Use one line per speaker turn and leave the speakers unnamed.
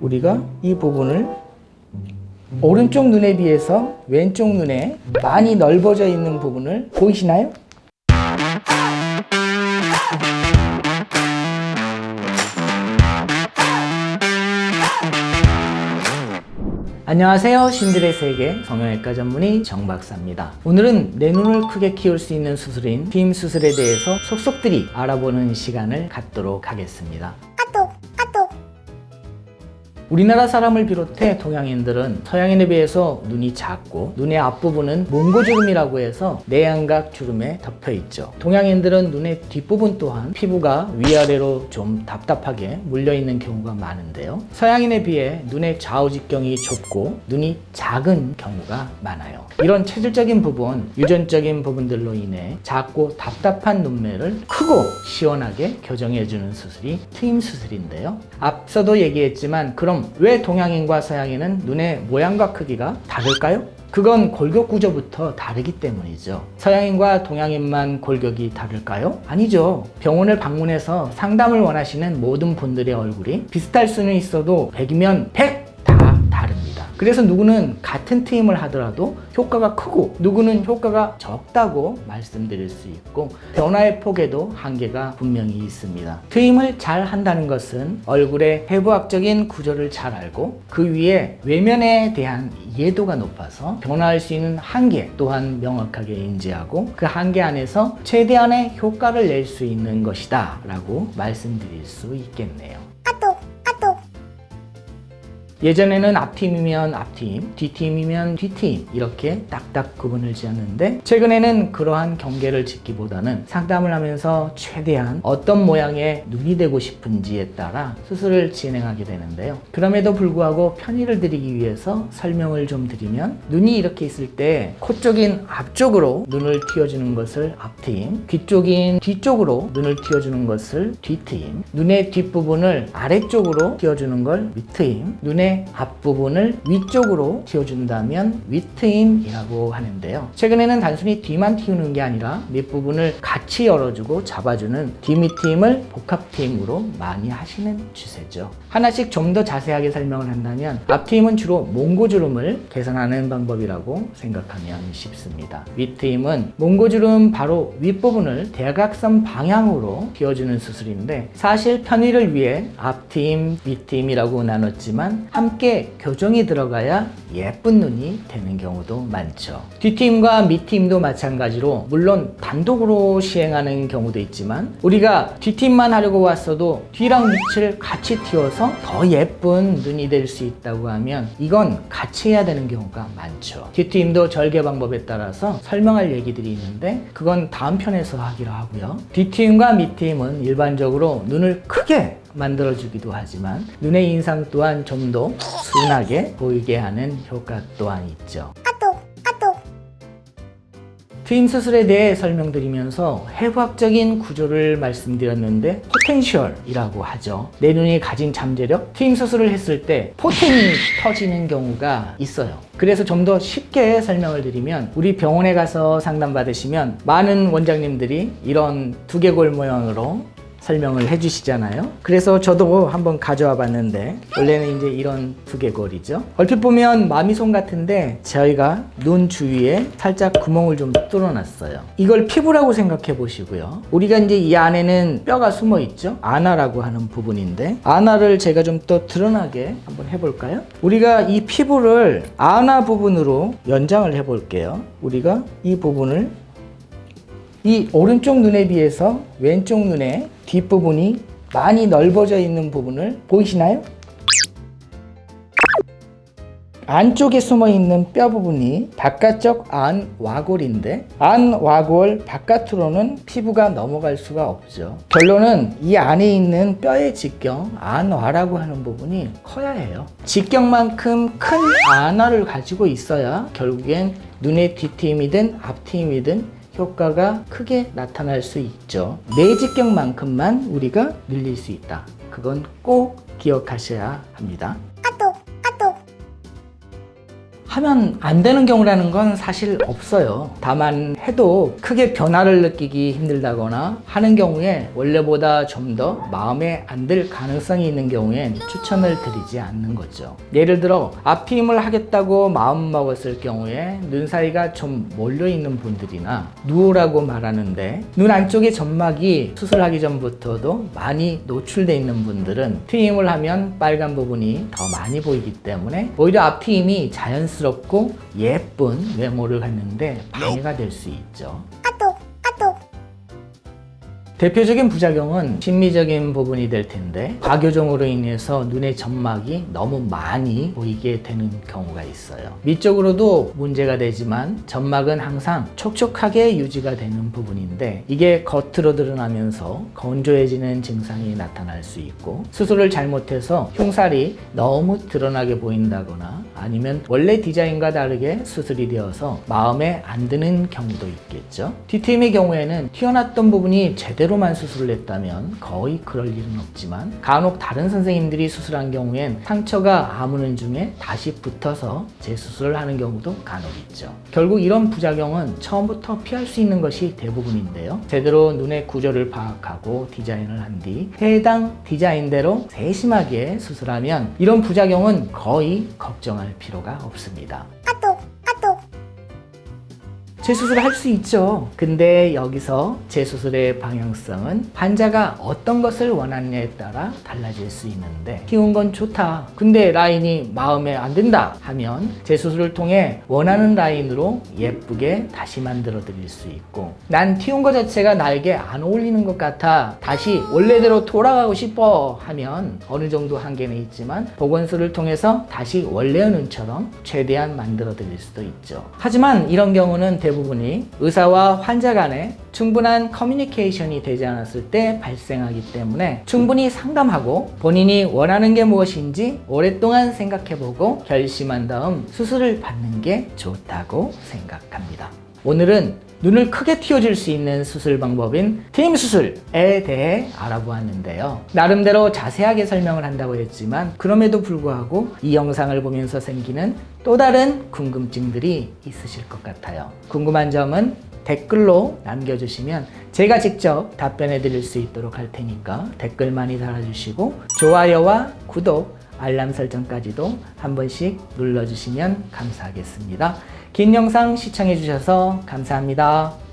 우리가 이 부분을 오른쪽 눈에 비해서 왼쪽 눈에 많이 넓어져 있는 부분을 보이시나요? 안녕하세요. 신들의 세계 성형외과 전문의 정 박사입니다. 오늘은 내 눈을 크게 키울 수 있는 수술인 빔 수술에 대해서 속속들이 알아보는 시간을 갖도록 하겠습니다. 우리나라 사람을 비롯해 동양인들은 서양인에 비해서 눈이 작고 눈의 앞부분은 몽고주름이라고 해서 내양각 주름에 덮여 있죠. 동양인들은 눈의 뒷부분 또한 피부가 위아래로 좀 답답하게 물려 있는 경우가 많은데요. 서양인에 비해 눈의 좌우직경이 좁고 눈이 작은 경우가 많아요. 이런 체질적인 부분, 유전적인 부분들로 인해 작고 답답한 눈매를 크고 시원하게 교정해주는 수술이 트임 수술인데요. 앞서도 얘기했지만 그럼 왜 동양인과 서양인은 눈의 모양과 크기가 다를까요? 그건 골격 구조부터 다르기 때문이죠. 서양인과 동양인만 골격이 다를까요? 아니죠. 병원을 방문해서 상담을 원하시는 모든 분들의 얼굴이 비슷할 수는 있어도 100이면 100다 다릅니다. 그래서 누구는 같은 트임을 하더라도 효과가 크고 누구는 효과가 적다고 말씀드릴 수 있고 변화의 폭에도 한계가 분명히 있습니다. 트임을 잘 한다는 것은 얼굴의 해부학적인 구조를 잘 알고 그 위에 외면에 대한 이해도가 높아서 변화할 수 있는 한계 또한 명확하게 인지하고 그 한계 안에서 최대한의 효과를 낼 수 있는 것이다 라고 말씀드릴 수 있겠네요. 예전에는 앞팀이면 앞팀, 뒷팀이면 뒷팀 이렇게 딱딱 구분을 지었는데 최근에는 그러한 경계를 짓기보다는 상담을 하면서 최대한 어떤 모양의 눈이 되고 싶은지에 따라 수술을 진행하게 되는데요. 그럼에도 불구하고 편의를 드리기 위해서 설명을 좀 드리면 눈이 이렇게 있을 때 코 쪽인 앞쪽으로 눈을 틔워주는 것을 앞트임, 귀 쪽인 뒤쪽으로 눈을 틔워주는 것을 뒤트임, 눈의 뒷부분을 아래쪽으로 틔워주는 걸 밑트임, 눈의 앞부분을 위쪽으로 틔워준다면 위트임이라고 하는데요. 최근에는 단순히 뒤만 틔우는 게 아니라 밑부분을 같이 열어주고 잡아주는 뒤밑트임을 복합트임으로 많이 하시는 추세죠. 하나씩 좀 더 자세하게 설명을 한다면 앞트임은 주로 몽고주름을 개선하는 방법이라고 생각하면 쉽습니다. 윗트임은 몽고주름 바로 윗부분을 대각선 방향으로 틔워주는 수술인데 사실 편의를 위해 앞트임, 윗트임이라고 나눴지만 함께 교정이 들어가야 예쁜 눈이 되는 경우도 많죠. 뒷트임과 밑트임도 마찬가지로 물론 단독으로 시행하는 경우도 있지만 우리가 뒷트임만 하려고 왔어도 뒤랑 밑을 같이 틔워서 더 예쁜 눈이 될 수 있다고 하면 이건 같이 해야 되는 경우가 많죠. 뒷트임도 절개 방법에 따라서 설명할 얘기들이 있는데 그건 다음 편에서 하기로 하고요. 뒷트임과 밑트임은 일반적으로 눈을 크게 만들어주기도 하지만 눈의 인상 또한 좀 더 순하게 보이게 하는 효과 또한 있죠. 트임 수술에 대해 설명드리면서 해부학적인 구조를 말씀드렸는데 포텐셜이라고 하죠. 내 눈이 가진 잠재력, 트임 수술을 했을 때 포텐이 터지는 경우가 있어요. 그래서 좀 더 쉽게 설명을 드리면 우리 병원에 가서 상담 받으시면 많은 원장님들이 이런 두개골 모양으로 설명을 해주시잖아요. 그래서 저도 한번 가져와 봤는데 원래는 이제 이런 두개골이죠. 얼핏 보면 마미손 같은데 저희가 눈 주위에 살짝 구멍을 좀 뚫어놨어요. 이걸 피부라고 생각해 보시고요. 우리가 이제 이 안에는 뼈가 숨어 있죠. 아나라고 하는 부분인데 아나를 제가 좀 더 드러나게 한번 해볼까요? 우리가 이 피부를 아나 부분으로 연장을 해볼게요. 우리가 이 부분을 이 오른쪽 눈에 비해서 왼쪽 눈의 뒷부분이 많이 넓어져 있는 부분을 보이시나요? 안쪽에 숨어 있는 뼈 부분이 바깥쪽 안 와골인데 안 와골 바깥으로는 피부가 넘어갈 수가 없죠. 결론은 이 안에 있는 뼈의 직경 안와라고 하는 부분이 커야 해요. 직경만큼 큰 안와를 가지고 있어야 결국엔 눈의 뒷팀이든 앞팀이든 효과가 크게 나타날 수 있죠. 내 직경만큼만 우리가 늘릴 수 있다. 그건 꼭 기억하셔야 합니다. 하면 안 되는 경우라는 건 사실 없어요. 다만 해도 크게 변화를 느끼기 힘들다거나 하는 경우에 원래보다 좀 더 마음에 안 들 가능성이 있는 경우엔 추천을 드리지 않는 거죠. 예를 들어 앞트임을 하겠다고 마음 먹었을 경우에 눈 사이가 좀 몰려 있는 분들이나 누우라고 말하는데 눈 안쪽의 점막이 수술하기 전부터도 많이 노출돼 있는 분들은 트임을 하면 빨간 부분이 더 많이 보이기 때문에 오히려 앞트임이 자연스럽 고 예쁜 외모를 갖는데 방해가 될 수 있죠. 대표적인 부작용은 심미적인 부분이 될 텐데 과교정으로 인해서 눈의 점막이 너무 많이 보이게 되는 경우가 있어요. 미적으로도 문제가 되지만 점막은 항상 촉촉하게 유지가 되는 부분인데 이게 겉으로 드러나면서 건조해지는 증상이 나타날 수 있고 수술을 잘못해서 흉살이 너무 드러나게 보인다거나 아니면 원래 디자인과 다르게 수술이 되어서 마음에 안 드는 경우도 있겠죠. 뒤트임의 경우에는 튀어났던 부분이 제대로 만 수술을 했다면 거의 그럴 일은 없지만 간혹 다른 선생님들이 수술한 경우엔 상처가 아무는 중에 다시 붙어서 재수술을 하는 경우도 간혹 있죠. 결국 이런 부작용은 처음부터 피할 수 있는 것이 대부분인데요. 제대로 눈의 구조를 파악하고 디자인을 한 뒤 해당 디자인대로 세심하게 수술하면 이런 부작용은 거의 걱정할 필요가 없습니다. 재수술을 할 수 있죠. 근데 여기서 재수술의 방향성은 환자가 어떤 것을 원하느냐에 따라 달라질 수 있는데 키운 건 좋다. 근데 라인이 마음에 안 든다 하면 재수술을 통해 원하는 라인으로 예쁘게 다시 만들어 드릴 수 있고 난 튀운 것 자체가 나에게 안 어울리는 것 같아 다시 원래대로 돌아가고 싶어 하면 어느 정도 한계는 있지만 보건술을 통해서 다시 원래의 눈처럼 최대한 만들어 드릴 수도 있죠. 하지만 이런 경우는 대부분이 의사와 환자 간에 충분한 커뮤니케이션이 되지 않았을 때 발생하기 때문에 충분히 상담하고 본인이 원하는 게 무엇인지 오랫동안 생각해보고 결심한 다음 수술을 받는 게 좋다고 생각합니다. 오늘은 눈을 크게 틔워줄 수 있는 수술 방법인 트임 수술에 대해 알아보았는데요. 나름대로 자세하게 설명을 한다고 했지만 그럼에도 불구하고 이 영상을 보면서 생기는 또 다른 궁금증들이 있으실 것 같아요. 궁금한 점은 댓글로 남겨주시면 제가 직접 답변해 드릴 수 있도록 할 테니까 댓글 많이 달아주시고 좋아요와 구독, 알람 설정까지도 한 번씩 눌러주시면 감사하겠습니다. 긴 영상 시청해 주셔서 감사합니다.